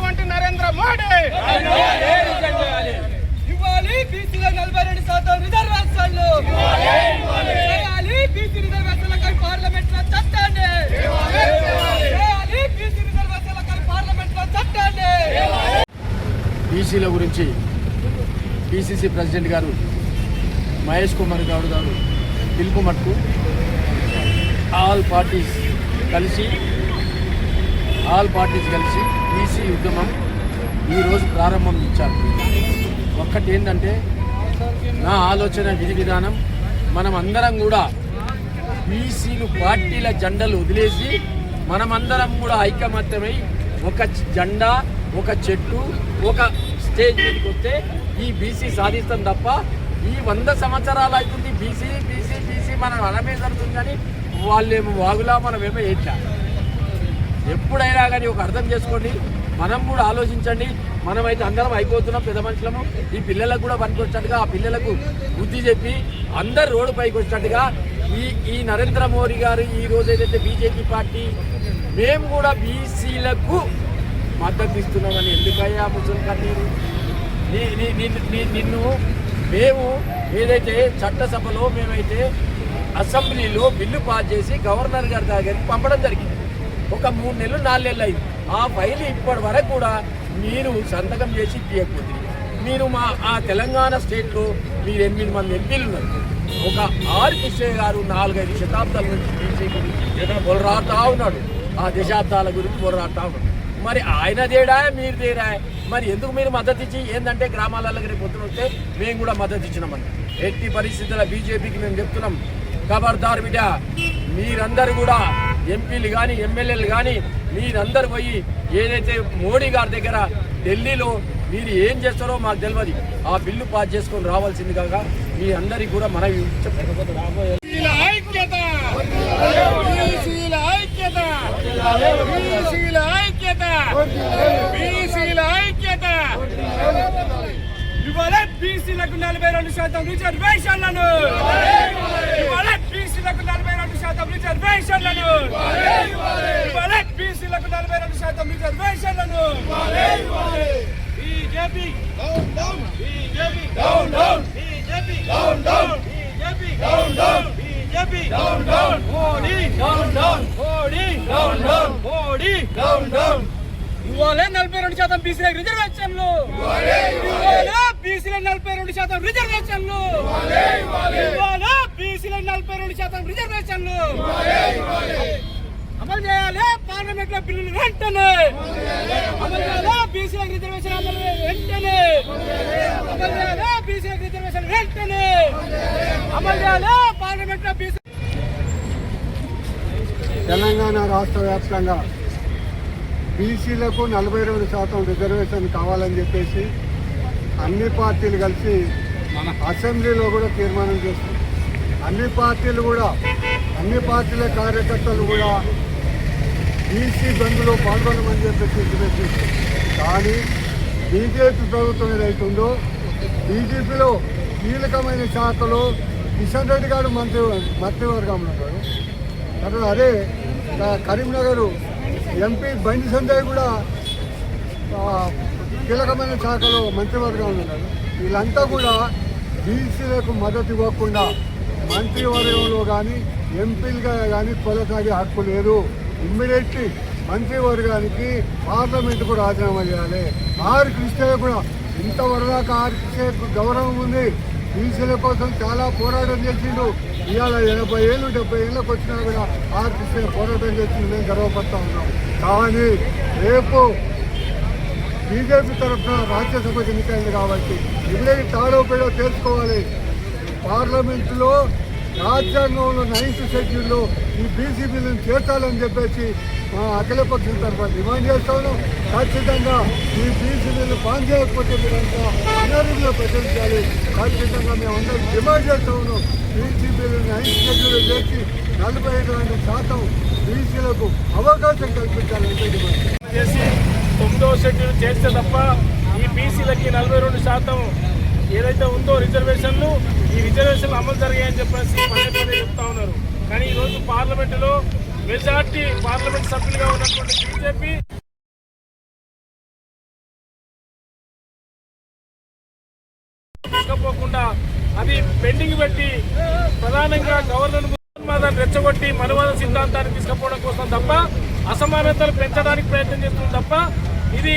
నరేంద్ర మోడీ. ఇవ్వాలి బీసీలో నలభై రెండు శాతం రిజర్వేషన్లు. చేయాలి బీసీ రిజర్వేషన్లకై పార్లమెంట్లో చట్టండి. చేయాలి బీసీ రిజర్వేషన్లకై పార్లమెంట్లో చట్టండి. బీసీల గురించి పిసిసి ప్రెసిడెంట్ గారు మహేష్ కుమార్ గౌడ్ గారు పిలుపు మట్టుకు ఆల్ పార్టీస్ కలిసి ఆల్ పార్టీస్ కలిసి బీసీ ఉద్యమం ఈరోజు ప్రారంభం ఇచ్చారు. ఒక్కటి ఏంటంటే నా ఆలోచన విధి విధానం మనం అందరం కూడా బీసీలు పార్టీల జెండలు వదిలేసి మనమందరం కూడా ఐకమత్యమై ఒక జెండా ఒక చెట్టు ఒక స్టేజ్ మీదకి వస్తే ఈ బీసీ సాధిస్తాం తప్ప ఈ వంద సంవత్సరాలు అవుతుంది బీసీ బీసీ బీసీ మనం అనమే జరుగుతుందని వాళ్ళేమో వాగులా మనమేమో ఏట్లా ఎప్పుడైనా కానీ ఒక అర్థం చేసుకోండి. మనం కూడా ఆలోచించండి. మనమైతే అందరం అయిపోతున్నాం పెద్ద మనుషులము. ఈ పిల్లలకు కూడా పనికొచ్చినట్టుగా ఆ పిల్లలకు బుద్ధి చెప్పి అందరు రోడ్డు పైకి వచ్చినట్టుగా ఈ ఈ నరేంద్ర మోడీ గారు ఈ రోజు ఏదైతే బీజేపీ పార్టీ మేము కూడా బీసీలకు మద్దతు ఇస్తున్నామని ఎందుకయ్యా ముసలి కన్నీరు? నీ- నిన్ను మేము ఏదైతే చట్టసభలో మేమైతే అసెంబ్లీలో బిల్లు పాస్ చేసి గవర్నర్ గారి దగ్గరికి పంపడం జరిగింది. ఒక మూడు నెలలు నాలుగు నెలలు అయింది. ఆ ఫైల్ ఇప్పటి వరకు కూడా మీరు సంతకం చేసి తీయకపోతే మీరు మా ఆ తెలంగాణ స్టేట్లో మీరు ఎనిమిది మంది ఎంపీలు ఉన్నారు. ఒక ఆర్ కిషోర్ గారు నాలుగైదు శతాబ్దాల నుంచి బీసీ గురించి ఉన్నాడు. ఆ దశాబ్దాల గురించి పోరాడుతూ ఉన్నాడు. మరి ఆయన తేడా మీరు తేడా? మరి ఎందుకు మీరు మద్దతు ఇచ్చి ఏంటంటే గ్రామాలలో రేపు పొద్దున వస్తే మేము కూడా మద్దతు ఇచ్చినామని. ఎట్టి పరిస్థితుల బీజేపీకి మేము చెప్తున్నాం. ఖబర్దార్ బిడ్డ మీరందరూ కూడా ఎంపీలు కానీ ఎమ్మెల్యేలు కానీ మీరందరు పోయి ఏదైతే మోడీ గారి దగ్గర ఢిల్లీలో మీరు ఏం చేస్తారో మాకు తెలియదు ఆ బిల్లు పాస్ చేసుకొని రావాల్సింది కాక మీ అందరికి కూడా మనం చెప్పకపోతే ఐక్యత! ఐక్యత! ఇవాళ బీసీలకు నలభై రెండు శాతం రిజర్వేషన్లను! ఇవాళ బీసీలకు నలభై శాతం రిజర్వేషన్లను. బీసీలకు నలభై రెండు శాతం రిజర్వేషన్లను. BJP BJP BJP BJP Modi. Modi. Modi. ఇవాళ నలభై రెండు శాతం బీసీల రిజర్వేషన్లు. ఇవాళ బీసీల నలభై రెండు శాతం రిజర్వేషన్లు. ఇవాళ బీసీల నలభై రెండు శాతం రిజర్వేషన్లు అమలు చేయాలి పార్లమెంట్లో బిల్లులు వెంటనే! బీసీ రిజర్వేషన్ అమలు వెంటనే! బీసీ రిజర్వేషన్ వెంటనే! అమలు చేయాలి పార్లమెంట్లో బీసీ తెలంగాణ రాష్ట్ర వ్యాప్తంగా బీసీలకు నలభై రెండు శాతం రిజర్వేషన్ కావాలని చెప్పేసి అన్ని పార్టీలు కలిసి మన అసెంబ్లీలో కూడా తీర్మానం చేస్తుంది అన్ని పార్టీలు కూడా అన్ని పార్టీల కార్యకర్తలు కూడా బీసీ బంద్లో పాల్గొనమని చెప్పేసి ఇంటిమేట్ కానీ బీజేపీ ప్రభుత్వం ఏదైతుందో బీజేపీలో కీలకమైన శాఖలో కిషన్ రెడ్డి గారు మంత్రి మంత్రివర్గంలో ఉన్నారు. తర్వాత అదే కరీంనగర్ ఎంపీ బండి సంజయ్ కూడా కీలకమైన శాఖలో మంత్రివర్గంలో ఉన్నారు. వీళ్ళంతా కూడా బీసీలకు మద్దతు ఇవ్వకుండా మంత్రివర్గంలో కానీ ఎంపీలుగా కానీ కొనసాగే హక్కు లేదు. ఇమ్మీడియట్లీ మంత్రివర్గానికి పార్లమెంట్కు రాజీనామా చేయాలి. ఆర్ కృష్ణయ్య కూడా ఇంతవరదాకా ఆర్ కృష్ణయ్యకు గౌరవం ఉంది. బీసీల కోసం చాలా పోరాటం చేసిండు. ఇవాళ ఎనభై ఏళ్ళు డెబ్బై ఏళ్ళకి వచ్చినా కూడా ఆర్ కృష్ణయ్య పోరాటం చేసింది మేము గర్వపడతా ఉన్నాం కానీ రేపు బీజేపీ తరఫున రాజ్యసభ ఎన్నికైంది కాబట్టి ఇప్పుడే తాడోపేడో తెలుసుకోవాలి. పార్లమెంటులో రాజ్యాంగంలో నైన్త్ షెడ్యూల్లో ఈ బీసీ బిల్లును చేర్చాలని చెప్పేసి మా అఖిలపక్షం తరఫున డిమాండ్ చేస్తాను. ఖచ్చితంగా ఈ బీసీ బిల్లు పాన్ చేయకపోతే మీరంతా అనారోగ్యంలో ప్రకటించాలి ఖచ్చితంగా మేము అందరం డిమాండ్ చేస్తా బీసీ బిల్లు నైన్త్ షెడ్యూల్లో చేర్చి నలభై ఐదు రెండు శాతం బీసీలకు అవకాశం కల్పించాలంటే డిమాండ్ చేసి తొమ్మిదో షెడ్యూల్ చేస్తే తప్ప ఈ బీసీలకి నలభై రెండు శాతం ఏదైతే ఉందో రిజర్వేషన్లు ఈ రిజర్వేషన్లు అమలు జరిగాయని చెప్పేసి పదే చెప్తా ఉన్నారు. కానీ ఈ రోజు పార్లమెంట్లో మెజార్టీ పార్లమెంట్ సభ్యులుగా ఉన్నటువంటి బీజేపీ పోకుండా అది పెండింగ్ పెట్టి ప్రధానంగా గవర్నర్ రెచ్చగొట్టి మనువాద సిద్ధాంతాన్ని తీసుకపోవడం కోసం తప్ప అసమానతలు పెంచడానికి ప్రయత్నం చేస్తుంది తప్ప ఇది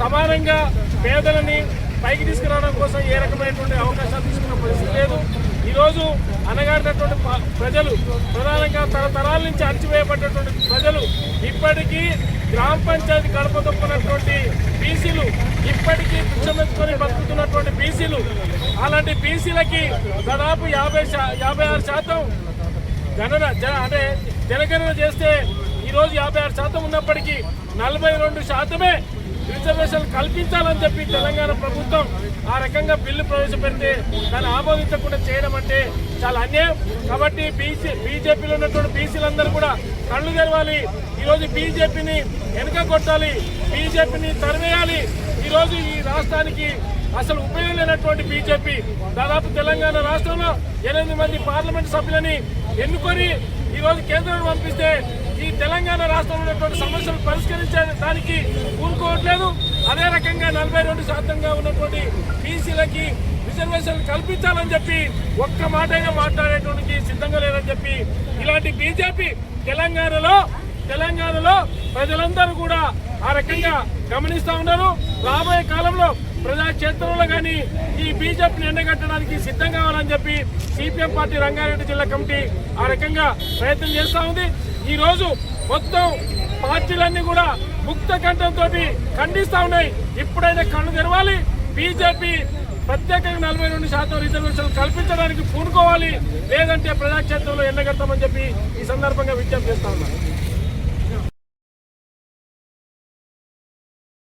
సమానంగా పేదలని పైకి తీసుకురావడం కోసం ఏ రకమైనటువంటి అవకాశాలు తీసుకున్న పరిస్థితి లేదు. ఈరోజు అనగాడినటువంటి ప్రజలు ప్రధానంగా తరతరాల నుంచి అణచివేయబడ్డటువంటి ప్రజలు ఇప్పటికీ గ్రామ పంచాయతీ గడప బీసీలు ఇప్పటికీ పిచ్చమెత్తుకొని బతుకుతున్నటువంటి బీసీలు అలాంటి బీసీలకి దాదాపు యాభై యాభై ఆరు శాతం గణన అంటే జనగణన చేస్తే ఈరోజు యాభై ఆరు శాతం ఉన్నప్పటికీ నలభై రెండు శాతమే రిజర్వేషన్ కల్పించాలని చెప్పి తెలంగాణ ప్రభుత్వం ఆ రకంగా బిల్లు ప్రవేశపెడితే దాన్ని ఆమోదించకుండా చేయడం అంటే చాలా అన్యాయం. కాబట్టి బీసీ బీజేపీలో ఉన్నటువంటి బీసీలందరూ కూడా కళ్ళు తెరవాలి. ఈరోజు బీజేపీని వెనుక కొట్టాలి. బీజేపీని తరివేయాలి ఈరోజు ఈ రాష్ట్రానికి అసలు ఉపయోగం లేనటువంటి బీజేపీ దాదాపు తెలంగాణ రాష్ట్రంలో ఎనిమిది మంది పార్లమెంట్ సభ్యులని ఎన్నుకొని ఈరోజు రోజు కేంద్రాన్ని పంపిస్తే ఈ తెలంగాణ రాష్ట్రంలో ఉన్నటువంటి సమస్యలు పరిష్కరించే దానికి ఊరుకోవట్లేదు. అదే రకంగా నలభై రెండు శాతంగా ఉన్నటువంటి బీసీలకి రిజర్వేషన్ కల్పించాలని చెప్పి ఒక్క మాటైనా మాట్లాడేటువంటి సిద్ధంగా లేదని చెప్పి ఇలాంటి బీజేపీ తెలంగాణలో తెలంగాణలో ప్రజలందరూ కూడా ఆ రకంగా గమనిస్తూ ఉన్నారు. రాబోయే కాలంలో ప్రజాక్షేత్రంలో కానీ ఈ బీజేపీని ఎండగట్టడానికి సిద్ధం కావాలని చెప్పి సిపిఎం పార్టీ రంగారెడ్డి జిల్లా కమిటీ ఆ రకంగా ప్రయత్నం చేస్తూ ఉంది. ఈరోజు మొత్తం పార్టీలన్నీ కూడా ముక్త కంఠంతో ఖండిస్తా ఉన్నాయి. ఇప్పుడైనా కళ్ళు తెరవాలి. బీజేపీ ప్రత్యేకంగా నలభై రెండు శాతం రిజర్వేషన్లు కల్పించడానికి పూనుకోవాలి. లేదంటే ప్రజాక్షేత్రంలో ఎండగడతామని చెప్పి ఈ సందర్భంగా విజ్ఞప్తి చేస్తా ఉన్నాను